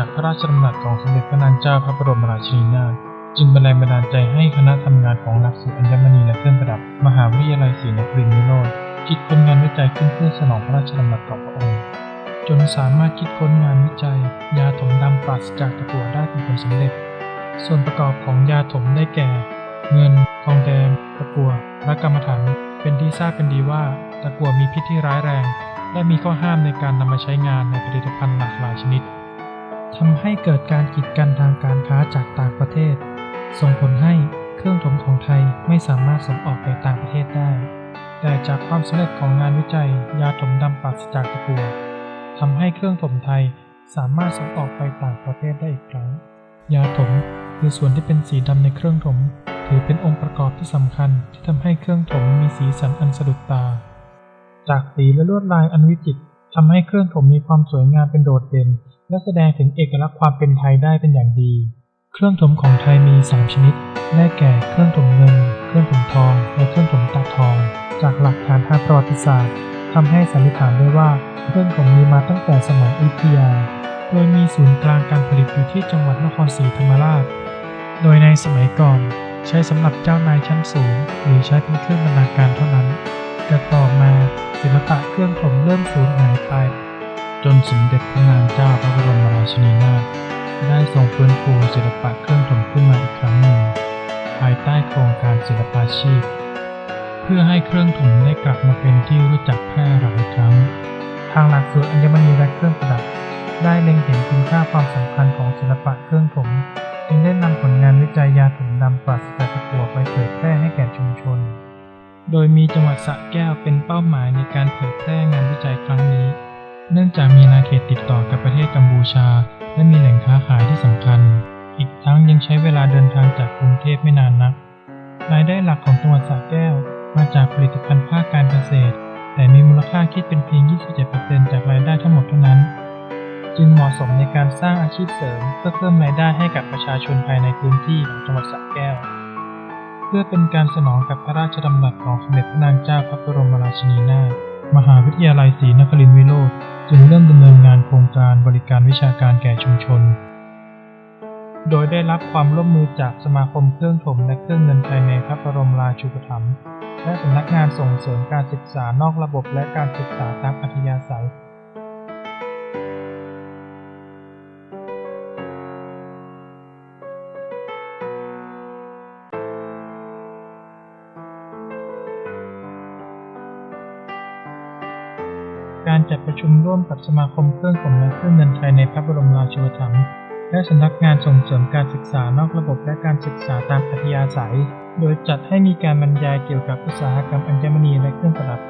จากพระราชดำรัสของสมเด็จพระนางเจ้าพระบรมราชินีนาถจึงเป็นแรงบันดาลใจให้คณะทำงานของหลักสูตรอัญมณีและเครื่องประดับ มหาวิทยาลัยศรีนครินทร์วิโรธคิดค้นงานวิจัยขึ้นเพื่อสนองพระราชดำรัสของพระองค์ จนสามารถคิดค้นงานวิจัย ยาถมดำปราศจากตะกั่วได้เป็นผลสำเร็จ ส่วนประกอบของยาถมได้แก่ เงิน ทองแดงตะกั่วและกรรมฐานเป็นที่ทราบกันดีว่าตะกั่วมีพิษที่ร้ายแรง และมีข้อห้ามในการนำมาใช้งานในผลิตภัณฑ์หลากหลายชนิด ทำให้เกิดการกีดกันทางการค้าจากต่างประเทศ ส่งผลให้เครื่องถมของไทยไม่สามารถส่งออกไปต่างประเทศได้ แต่จากความสำเร็จของงานวิจัยยาถมดำปราศจากตะกั่วทำให้เครื่องถมไทยสามารถส่งออกไปต่างประเทศได้อีกครั้ง ยาถมคือส่วนที่เป็นสีดำในเครื่องถม ถือเป็นองค์ประกอบที่สำคัญที่ทำให้เครื่องถมมีสีสันอันสะดุดตา จากสีและลวดลายอันวิจิตรทำให้เครื่องถมมีความสวยงามเป็นโดดเด่น และแสดงถึงเอกลักษณ์ความเป็นไทยได้เป็นอย่างดี เครื่องถมของไทยมี 3 ชนิด ได้แก่ เครื่องถมเงิน เครื่องถมทอง และเครื่องถมตาทอง จากหลักฐานทางประวัติศาสตร์ทำให้สันนิษฐานได้ว่าเครื่องถมมีมาตั้งแต่สมัยอยุธยา โดยมีศูนย์กลางการผลิตอยู่ที่จังหวัดนครศรีธรรมราช โดยในสมัยก่อน ใช้สำหรับเจ้านายชั้นสูง หรือใช้เป็นเครื่องบรรณาการเท่านั้น แต่ต่อมาศิลปะเครื่องถมเริ่มสูญหายไป จนสมเด็จพระนางเจ้าพระบรมราชินีนาถได้ทรงฟื้นฟูศิลปะเครื่องถมขึ้นมาอีกครั้งหนึ่ง ภายใต้โครงการศิลปาชีพ เพื่อให้เครื่องถมได้กลับมาเป็นที่รู้จักแพร่หลายครั้ง ทางหลักสูตรอัญมณีและเครื่องประดับ ได้เล็งเห็นคุณค่าความสำคัญของศิลปะเครื่องถมจึงได้นำผลงานวิจัยยาถมดำปราศจากตะกั่วไปเผยแพร่ให้แก่ชุมชน โดยมีจังหวัดสระแก้วเป็นเป้าหมายในการเผยแพร่ องจากมีอาณาเขตติดต่อกับประเทศกัมพูชา และมีแหล่งค้าขายที่สำคัญ อีกทั้งยังใช้เวลาเดินทางจากกรุงเทพไม่นานนัก รายได้หลักของจังหวัดสระแก้ว มาจากผลิตภัณฑ์ภาคการเกษตร แต่มีมูลค่าคิดเป็นเพียง 27%จากรายได้ทั้งหมดเท่านั้น จึงเหมาะสมในการสร้างอาชีพเสริม เพื่อเพิ่มรายได้ให้กับประชาชนภายในพื้นที่ของจังหวัดสระแก้ว เพื่อเป็นการสนองกับพระราชดำรัสของสมเด็จพระนางเจ้าพระบรมราชินีนาถมหาวิทยาลัยศรีนครินทรวิโรธ จึงเริ่มดำเนินงานโครงการบริการวิชาการแก่ชุมชน โดยได้รับความร่วมมือจากสมาคมเครื่องถมและเครื่องเงินไทยในพระบรมราชูปถัมภ์และสำนักงานส่งเสริมการศึกษานอกระบบและการศึกษาตามอัธยาศัย การจัดประชุมร่วมกับสมาคมเครื่องถมและเครื่องเงินไทยในพระบรมราชูปถัมภ์และสำนักงานส่งเสริมการศึกษานอกระบบและการศึกษาตามอัธยาศัย โดยจัดให้มีการบรรยายเกี่ยวกับอุตสาหกรรมอัญมณีและเครื่องประดับ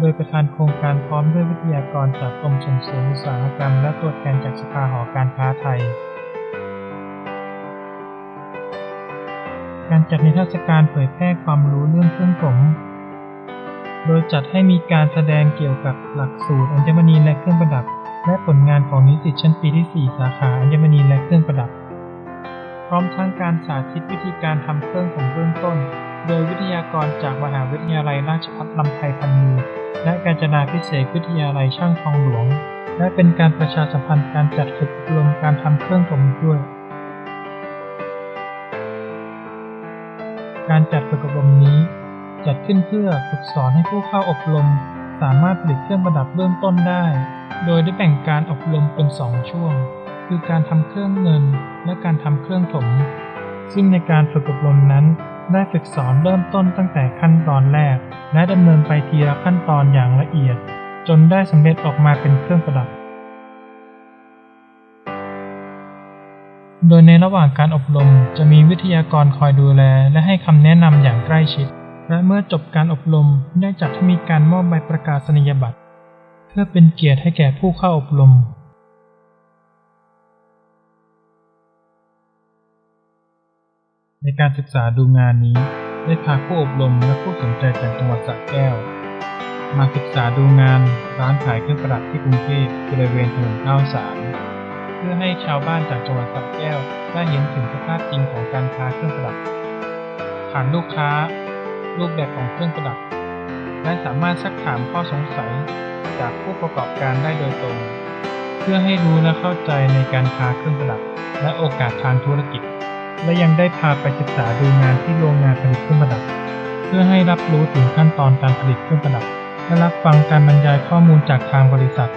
โดยประธานโครงการพร้อมด้วยวิทยากรจากกรมส่งเสริมอุตสาหกรรม และตัวแทนจากสภาหอการค้าไทย การจัดนิทรรศการเผยแพร่ความรู้เรื่องเครื่องถม โดยจัดให้มีการแสดงเกี่ยวกับหลักสูตรอัญมณีและเครื่องประดับ และผลงานของนิสิตชั้นปีที่ 4 สาขาอัญมณีและเครื่องประดับ พร้อมทั้งการสาธิตวิธีการทำเครื่องถมเบื้องต้น โดยวิทยากรจากมหาวิทยาลัยราชภัฏลำไพพันมือและกาญจนาพิเศษวิทยาลัยช่างทองหลวง และเป็นการประชาสัมพันธ์การจัดฝึกอบรมการทำเครื่องถมอีกด้วย การจัดฝึกอบรมนี้ จัดขึ้นเพื่อฝึกสอนให้ผู้เข้าอบรม สามารถผลิตเครื่องประดับเบื้องต้นได้ โดยได้แบ่งการอบรมเป็น 2 ช่วง คือการทำเครื่องเงิน และการทำเครื่องถม ซึ่งในการฝึกอบรมนั้นได้ฝึกสอนเริ่มต้นตั้งแต่ขั้นตอนแรก และดำเนินไปทีละขั้นตอนอย่างละเอียด จนได้สำเร็จออกมาเป็นเครื่องประดับ โดยในระหว่างการอบรมจะมีวิทยากรคอยดูแล และให้คำแนะนำอย่างใกล้ชิด และเมื่อจบการอบรมได้จัดให้มีการมอบใบประกาศนียบัตร เพื่อเป็นเกียรติให้แก่ผู้เข้าอบรมในการศึกษาดูงานนี้ได้พาผู้อบรมและผู้สนใจจากจังหวัดสระแก้ว มาศึกษาดูงานร้านขายเครื่องประดับที่กรุงเทพบริเวณถนนข้าวสารเพื่อให้ชาวบ้านจากจังหวัดสระแก้วได้เห็นถึงสภาพจริงของการค้าเครื่องประดับผ่านลูกค้า รูปแบบของเครื่องประดับ และสามารถซักถามข้อสงสัยจากผู้ประกอบการได้โดยตรง เพื่อให้รู้และเข้าใจในการค้าเครื่องประดับ และโอกาสทางธุรกิจ และยังได้พาไปศึกษาดูงานที่โรงงานผลิตเครื่องประดับ เพื่อให้รับรู้ถึงขั้นตอนการผลิตเครื่องประดับ และรับฟังการบรรยายข้อมูลจากทางบริษัท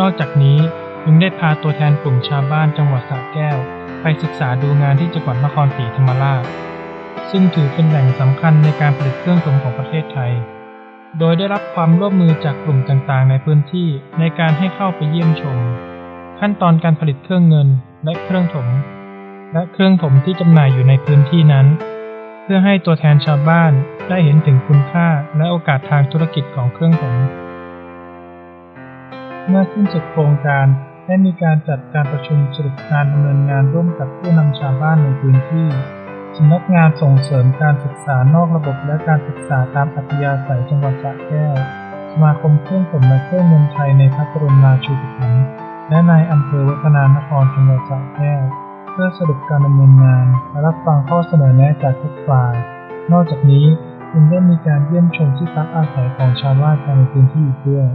นอกจากนี้ยังได้พาตัวแทนกลุ่มชาวบ้านจังหวัดสระแก้ว ไปศึกษาดูงานที่จังหวัดนครศรีธรรมราช ซึ่งถือเป็นแหล่งสำคัญในการผลิตเครื่องถมของประเทศไทย โดยได้รับความร่วมมือจากกลุ่มต่างๆ ในพื้นที่ในการให้เข้าไปเยี่ยมชม ขั้นตอนการผลิตเครื่องเงินและเครื่องถม และเครื่องถมที่จำหน่ายอยู่ในพื้นที่นั้น เพื่อให้ตัวแทนชาวบ้านได้เห็นถึงคุณค่าและโอกาสทางธุรกิจของเครื่องถม เมื่อสิ้นสุดโครงการได้มีการจัดการประชุมสรุปการดำเนินงานร่วมกับผู้นำชาวบ้านในพื้นที่ สำนักงานส่งเสริมการศึกษานอกระบบและการศึกษาตามอัธยาศัยจังหวัดสระแก้ว สมาคมเครื่องถมและเครื่องเงินไทยในพระบรมราชูปถัมภ์และนายอำเภอวัฒนานครจังหวัดสระแก้ว เพื่อสรุปการดำเนินงานและรับฟังข้อเสนอแนะจากทุกฝ่าย นอกจากนี้ยังได้มีการเยี่ยมชมที่พักอาศัยของชาวบ้านภายในพื้นที่อีกด้วย